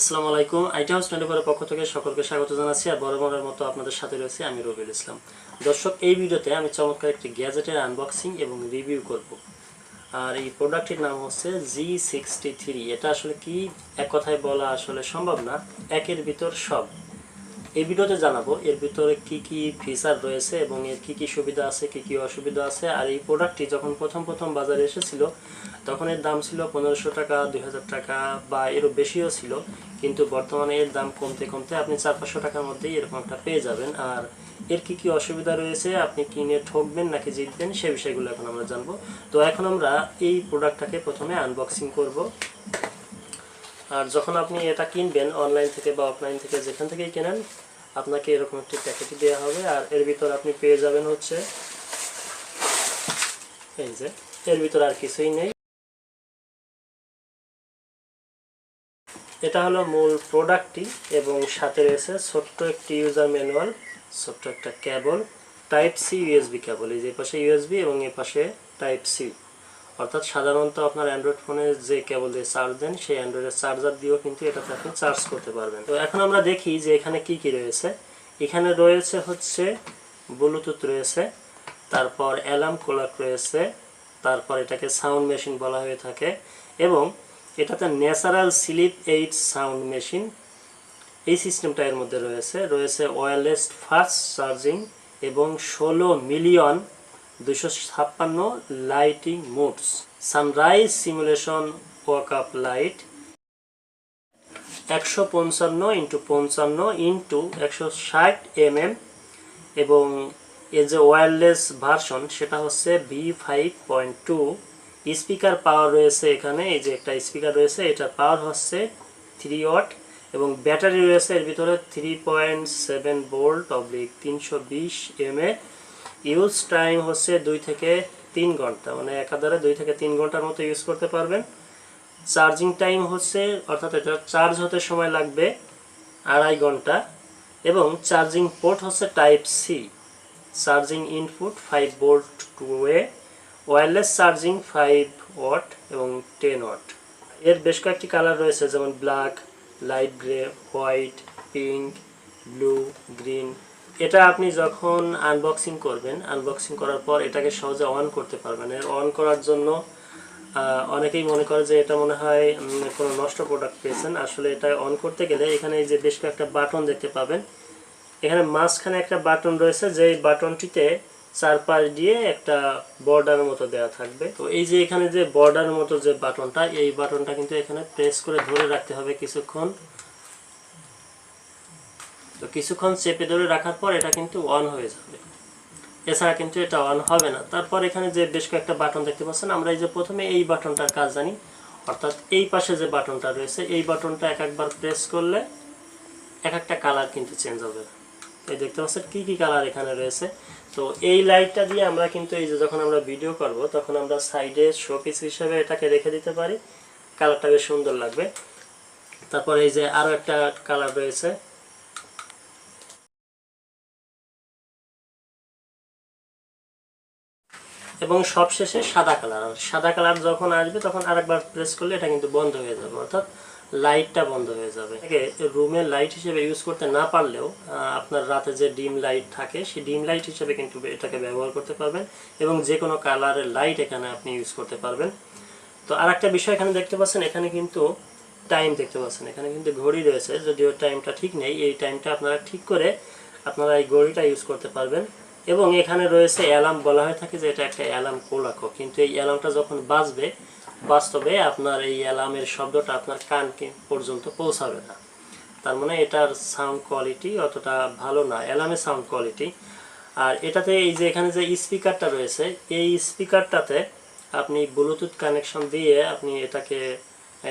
আসসালামু আলাইকুম। IT house twenty পক্ষ থেকে সকলকে স্বাগত জানাচ্ছি আর বরাবরের মতো আপনাদের সাথে রয়েছে আমি রবিউল ইসলাম। দর্শক, এই ভিডিওতে আমি চমৎকার একটি গ্যাজেটের আনবক্সিং এবং রিভিউ করব। আর এই প্রোডাক্টটির নাম হচ্ছে জি সিক্সটি থ্রি এটা আসলে কি? এক কথায় বলা আসলে সম্ভব না। একের ভিতর সব। এই ভিডিওতে জানাব, এর ভিতরে কি কি ফিচার রয়েছে এবং এর কি কি সুবিধা আছে, কি কি অসুবিধা আছে। আর এই প্রোডাক্টটি যখন প্রথম প্রথম বাজারে এসেছিল, তখন এর দাম ছিল পনেরোশো টাকা, দুই হাজার টাকা বা এরও বেশিও ছিল। কিন্তু বর্তমানে এর দাম কমতে কমতে আপনি চার পাঁচশো টাকার মধ্যেই এরকম একটা পেয়ে যাবেন। আর এর কি কি অসুবিধা রয়েছে, আপনি কিনে ঠকবেন নাকি জিতবেন, সে বিষয়গুলো এখন আমরা জানব। তো এখন আমরা এই প্রোডাক্টটাকে প্রথমে আনবক্সিং করব। আর যখন আপনি এটা কিনবেন অনলাইন থেকে বা অফলাইন থেকে, যেখান থেকেই কেনেন, আপনাকে এরকম একটি প্যাকেট দেওয়া হবে। আর এর ভিতর আপনি পেয়ে যাবেন হচ্ছে, এই যে, এর ভিতর আর কিছুই নেই। এটা হলো মূল প্রোডাক্টটি এবং সাথে রয়েছে ছোট্ট একটি ইউজার ম্যানুয়াল ছোট্ট একটা cable type C USB cable এই যে পাশে ইউএসবি এবং এ পাশে টাইপ সি অর্থাৎ সাধারণত আপনার অ্যান্ড্রয়েড ফোনে যে কেবল দিয়ে চার্জ দেন, সেই অ্যান্ড্রয়েডের চার্জার দিয়েও কিন্তু এটাতে আপনি চার্জ করতে পারবেন। তো এখন আমরা দেখি যে এখানে কি কি রয়েছে। এখানে রয়েছে হচ্ছে ব্লুটুথ রয়েছে, তারপর অ্যালার্ম কোলাক রয়েছে, তারপর এটাকে সাউন্ড মেশিন বলা হয়ে থাকে, এবং এটাতে natural sleep aid sound machine এই সিস্টেমটা এর মধ্যে রয়েছে। রয়েছে ওয়্যারলেস ফাস্ট চার্জিং এবং ষোলো মিলিয়ন দুশো ছাপ্পান্ন lighting modes, sunrise simulation wake up light, একশো পঞ্চান্ন ইন্টু পঞ্চান্ন ইন্টু একশো ষাট এম এম এবং এর যে ওয়্যারলেস ভার্সন সেটা হচ্ছে V five point two. Speaker power রয়েছে এখানে, এই যে একটা স্পিকার রয়েছে, এটার পাওয়ার হচ্ছে থ্রি ওয়াট এবং ব্যাটারি রয়েছে এর ভিতরে three point seven volt oblique তিনশো বিশ এমএ। ইউজ টাইম হচ্ছে দুই থেকে তিন ঘণ্টা মানে একাধারে দুই থেকে তিন ঘণ্টার মতো ইউজ করতে পারবেন। চার্জিং টাইম হচ্ছে, অর্থাৎ এটা চার্জ হতে সময় লাগবে আড়াই ঘণ্টা, এবং চার্জিং পোর্ট হচ্ছে type C, charging input five volt two way wireless charging five watt এবং টেন ওয়াট। এর বেশ কয়েকটি কালার রয়েছে, যেমন black, light grey, white, pink, blue, green এটা আপনি যখন আনবক্সিং করবেন আনবক্সিং করার পর এটাকে সহজে অন করতে পারবেন। অন করার জন্য অনেকেই মনে করে যে এটা মনে হয় কোনো নষ্ট প্রোডাক্ট পেয়েছেন। আসলে এটা অন করতে গেলে এখানে যে বেশ কয়েকটা বাটন দেখতে পাবেন। এখানে মাঝখানে একটা বাটন রয়েছে যে বাটনটিতে চারপাশ দিয়ে একটা বর্ডার মতো দেওয়া থাকবে। তো এই যে এখানে যে বর্ডার মতো যে বাটনটা এই বাটনটা কিন্তু এখানে প্রেস করে ধরে রাখতে হবে কিছুক্ষণ। কিছুক্ষণ চেপে ধরে রাখার পর এটা কিন্তু অন হয়ে যাবে। এছাড়া কিন্তু এটা অন হবে না। তারপর এখানে যে বেশ কয়েকটা বাটন দেখতে পাচ্ছেন, আমরা এই যে প্রথমে এই বাটনটার কাজ জানি। অর্থাৎ এই পাশে যে বাটনটা রয়েছে, এই বাটনটা এক একবার প্রেস করলে এক একটা কালার কিন্তু চেঞ্জ হবে। এই দেখতে পাচ্ছেন কী কী কালার এখানে রয়েছে। তো এই লাইটটা দিয়ে আমরা কিন্তু এই যে যখন আমরা ভিডিও করব, তখন আমরা সাইডে শোপিস হিসেবে এটাকে রেখে দিতে পারি। কালারটা বেশ সুন্দর লাগবে। তারপর এই যে আরও একটা কালার রয়েছে। এবং সবশেষে সাদা কালার। সাদা কালার যখন আসবে, তখন আরেকবার প্রেস করলে এটা কিন্তু বন্ধ হয়ে যাবে। অর্থাৎ লাইটটা বন্ধ হয়ে যাবে। এটাকে রুমের লাইট হিসেবে ইউজ করতে না পারলেও আপনার রাতে যে ডিম লাইট থাকে, সেই ডিম লাইট হিসেবে কিন্তু এটাকে ব্যবহার করতে পারবেন এবং যে কোনো কালারের লাইট এখানে আপনি ইউজ করতে পারবেন। তো আর একটা বিষয় এখানে দেখতে পাচ্ছেন, এখানে কিন্তু টাইম দেখতে পাচ্ছেন। এখানে কিন্তু ঘড়ি রয়েছে, যদিও টাইমটা ঠিক নেই। এই টাইমটা আপনারা ঠিক করে আপনারা এই ঘড়িটা ইউজ করতে পারবেন। এবং এখানে রয়েছে অ্যালার্ম বলা হয়ে থাকে যে এটা একটা অ্যালার্ম কোলাকো। কিন্তু এই অ্যালার্মটা যখন বাজবে, বাস্তবে আপনার এই অ্যালার্মের শব্দটা আপনার কান পর্যন্ত পৌঁছাবে না। তার মানে এটার সাউন্ড কোয়ালিটি অতটা ভালো না, অ্যালার্মের সাউন্ড কোয়ালিটি। আর এটাতে এই যে এখানে যে স্পিকারটা রয়েছে, এই স্পিকারটাতে আপনি ব্লুটুথ কানেকশন দিয়ে আপনি এটাকে,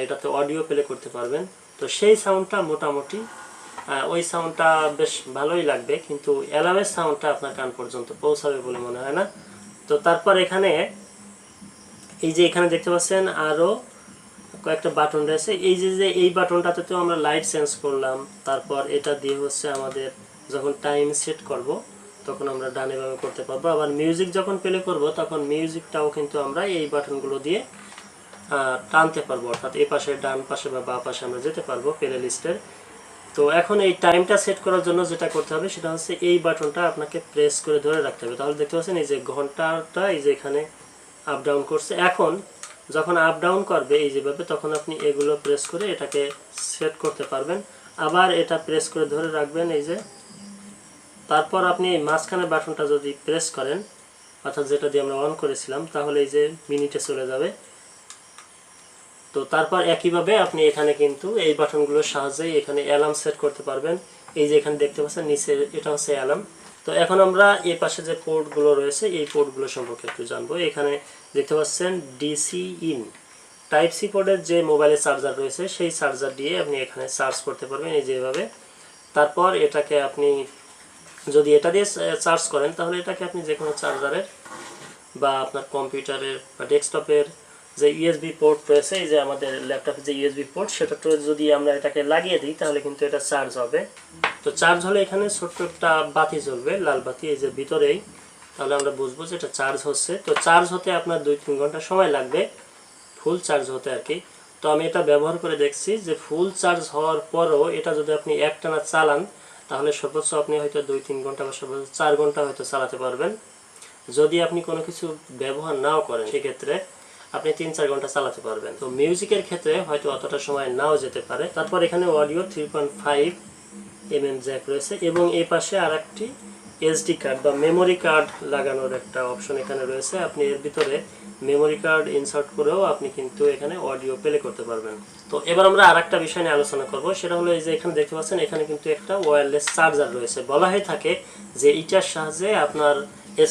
এটাতে অডিও প্লে করতে পারবেন। তো সেই সাউন্ডটা মোটামুটি ওই সাউন্ডটা বেশ ভালোই লাগবে, কিন্তু অ্যালার্মের সাউন্ডটা আপনার কান পর্যন্ত পৌঁছাবে বলে মনে হয় না। তো তারপর এখানে এই যে এখানে দেখতে পাচ্ছেন আরও কয়েকটা বাটন রয়েছে। এই যে যে এই বাটনটাতে তো আমরা লাইট চেঞ্জ করলাম, তারপর এটা দিয়ে হচ্ছে আমাদের যখন টাইম সেট করব, তখন আমরা ডানে বামে করতে পারব। আবার মিউজিক যখন প্লে করব, তখন মিউজিকটাও কিন্তু আমরা এই বাটনগুলো দিয়ে টানতে পারব। অর্থাৎ এ পাশে ডান পাশে বা বা পাশে আমরা যেতে পারব প্লে লিস্টের তো এখন এই টাইমটা সেট করার জন্য যেটা করতে হবে সেটা হচ্ছে এই বাটনটা আপনাকে প্রেস করে ধরে রাখতে হবে। তাহলে দেখতে পাচ্ছেন এই যে ঘন্টাটা এই যে এখানে আপ ডাউন করছে। এখন যখন আপ ডাউন করবে এই যেভাবে, তখন আপনি এগুলো প্রেস করে এটাকে সেট করতে পারবেন। আবার এটা প্রেস করে ধরে রাখবেন এই যে। তারপর আপনি এই মাঝখানে বাটনটা যদি প্রেস করেন, অর্থাৎ যেটা দিয়ে আমরা অন করেছিলাম, তাহলে এই যে মিনিটে চলে যাবে। তো তারপর একইভাবে আপনি এখানে কিন্তু এই বাটনগুলোর সাহায্যে এখানে অ্যালার্ম সেট করতে পারবেন। এই যে এখানে দেখতে পাচ্ছেন, নিচে এটা হচ্ছে অ্যালার্ম। তো এখন আমরা এই পাশে যে পোর্টগুলো রয়েছে, এই পোর্টগুলো সম্পর্কে একটু জানব। এখানে দেখতে পাচ্ছেন, ডিসি ইন। টাইপ সি পোর্টের যে মোবাইলের চার্জার রয়েছে, সেই চার্জার দিয়ে আপনি এখানে চার্জ করতে পারবেন এই যেভাবে তারপর এটাকে আপনি যদি এটা দিয়ে চার্জ করেন, তাহলে এটাকে আপনি যে কোনো চার্জারের বা আপনার কম্পিউটারের বা ডেস্কটপের যে ইউএসবি পোর্ট রয়েছে, এই যে আমাদের ল্যাপটপের যে ইউএসবি পোর্ট সেটাতে যদি আমরা এটাকে লাগিয়ে দিই, তাহলে কিন্তু এটা চার্জ হবে। তো চার্জ হলে এখানে ছোট্ট একটা বাতি জ্বলবে, লাল বাতি, এই যে ভিতরেই। তাহলে আমরা বুঝব যে এটা চার্জ হচ্ছে। তো চার্জ হতে আপনার দুই তিন ঘণ্টা সময় লাগবে ফুল চার্জ হতে আর কি। তো আমি এটা ব্যবহার করে দেখছি যে ফুল চার্জ হওয়ার পরও এটা যদি আপনি একটানা চালান, তাহলে সর্বোচ্চ আপনি হয়তো দুই তিন ঘণ্টা বা সর্বোচ্চ চার ঘণ্টা হয়তো চালাতে পারবেন। যদি আপনি কোনো কিছু ব্যবহার নাও করেন, সেক্ষেত্রে আপনি তিন চার ঘণ্টা চালাতে পারবেন। তো মিউজিকের ক্ষেত্রে হয়তো অতটা সময় নাও যেতে পারে। তারপর এখানে audio three point five mm jack রয়েছে এবং এই পাশে আর একটি এসডি কার্ড বা মেমোরি কার্ড লাগানোর একটা অপশন এখানে রয়েছে। আপনি এর ভিতরে মেমোরি কার্ড ইনসার্ট করেও আপনি কিন্তু এখানে অডিও প্লে করতে পারবেন। তো এবার আমরা আর একটা বিষয় নিয়ে আলোচনা করব। সেটা হলো এই যে এখানে দেখতে পাচ্ছেন, এখানে কিন্তু একটা ওয়্যারলেস চার্জার রয়েছে। বলা হয়ে থাকে যে এটার সাহায্যে আপনার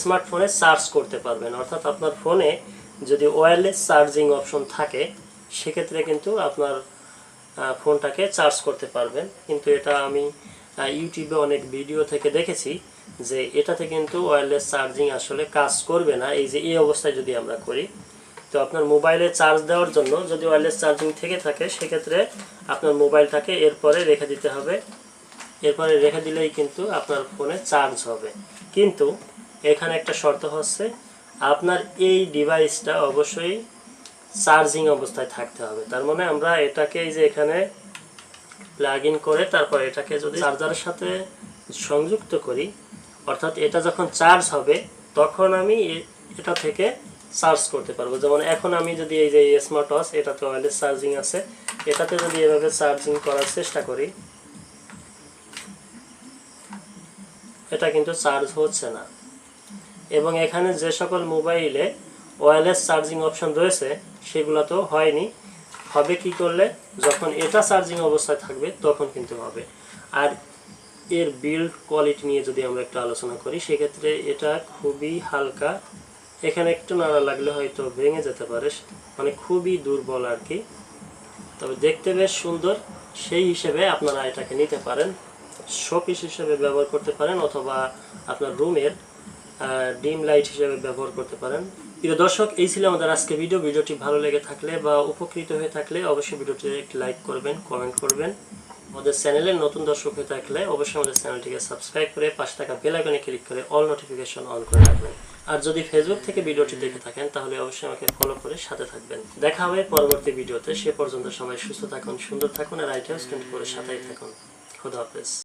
স্মার্টফোনে চার্জ করতে পারবেন। অর্থাৎ আপনার ফোনে যদি ওয়্যারলেস চার্জিং অপশন থাকে, সেক্ষেত্রে কিন্তু আপনার ফোনটাকে চার্জ করতে পারবেন। কিন্তু এটা আমি ইউটিউবে অনেক ভিডিও থেকে দেখেছি যে এটাতে কিন্তু ওয়্যারলেস চার্জিং আসলে কাজ করবে না। এই যে এই অবস্থায় যদি আমরা করি, তো আপনার মোবাইলে চার্জ দেওয়ার জন্য যদি ওয়্যারলেস চার্জিং থেকে থাকে, সেক্ষেত্রে আপনার মোবাইলটাকে এরপরে রেখে দিতে হবে। এরপরে রেখে দিলেই কিন্তু আপনার ফোনে চার্জ হবে। কিন্তু এখানে একটা শর্ত হচ্ছে আপনার এই ডিভাইসটা অবশ্যই চার্জিং অবস্থায় থাকতে হবে। তার মানে আমরা এটাকে এই যে এখানে প্লাগ ইন করে তারপর এটাকে যদি চার্জারের সাথে সংযুক্ত করি, অর্থাৎ এটা যখন চার্জ হবে, তখন আমি এটা থেকে চার্জ করতে পারব। যেমন এখন আমি যদি এই যে স্মার্ট ওয়াচ এটাতে ওয়্যারলেস চার্জিং আছে, এটাতে যদি এভাবে চার্জিং করার চেষ্টা করি, এটা কিন্তু চার্জ হচ্ছে না। এবং এখানে যে সকল মোবাইলে ওয়্যারলেস চার্জিং অপশন রয়েছে সেগুলো তো হয়নি। হবে কি করলে? যখন এটা চার্জিং অবস্থায় থাকবে, তখন কিন্তু হবে। আর এর বিল্ড কোয়ালিটি নিয়ে যদি আমরা একটু আলোচনা করি, সেক্ষেত্রে এটা খুবই হালকা। এখানে একটু নাড়া লাগলে হয়তো ভেঙে যেতে পারে মানে খুবই দুর্বল আর কি। তবে দেখতে বেশ সুন্দর। সেই হিসেবে আপনারা এটাকে নিতে পারেন। শোপিস হিসেবে ব্যবহার করতে পারেন, অথবা আপনার রুমের ডিম লাইট হিসেবে ব্যবহার করতে পারেন। প্রিয় দর্শক, এই ছিল আমাদের আজকে ভিডিও। ভিডিওটি ভালো লেগে থাকলে বা উপকৃত হয়ে থাকলে অবশ্যই ভিডিওটি একটি লাইক করবেন, কমেন্ট করবেন। আমাদের চ্যানেলের নতুন দর্শক হয়ে থাকলে অবশ্যই আমাদের চ্যানেলটিকে সাবস্ক্রাইব করে পাশে থাকা বেল আইকনে ক্লিক করে অল নোটিফিকেশন অন করে রাখবেন। আর যদি ফেসবুক থেকে ভিডিওটি দেখে থাকেন, তাহলে অবশ্যই আমাকে ফলো করে সাথে থাকবেন। দেখা হবে পরবর্তী ভিডিওতে। সে পর্যন্ত সবাই সুস্থ থাকুন, সুন্দর থাকুন, আর আইটিএস টোয়েন্টি ফোরের সাথেই থাকুন। খুদা হাফেজ।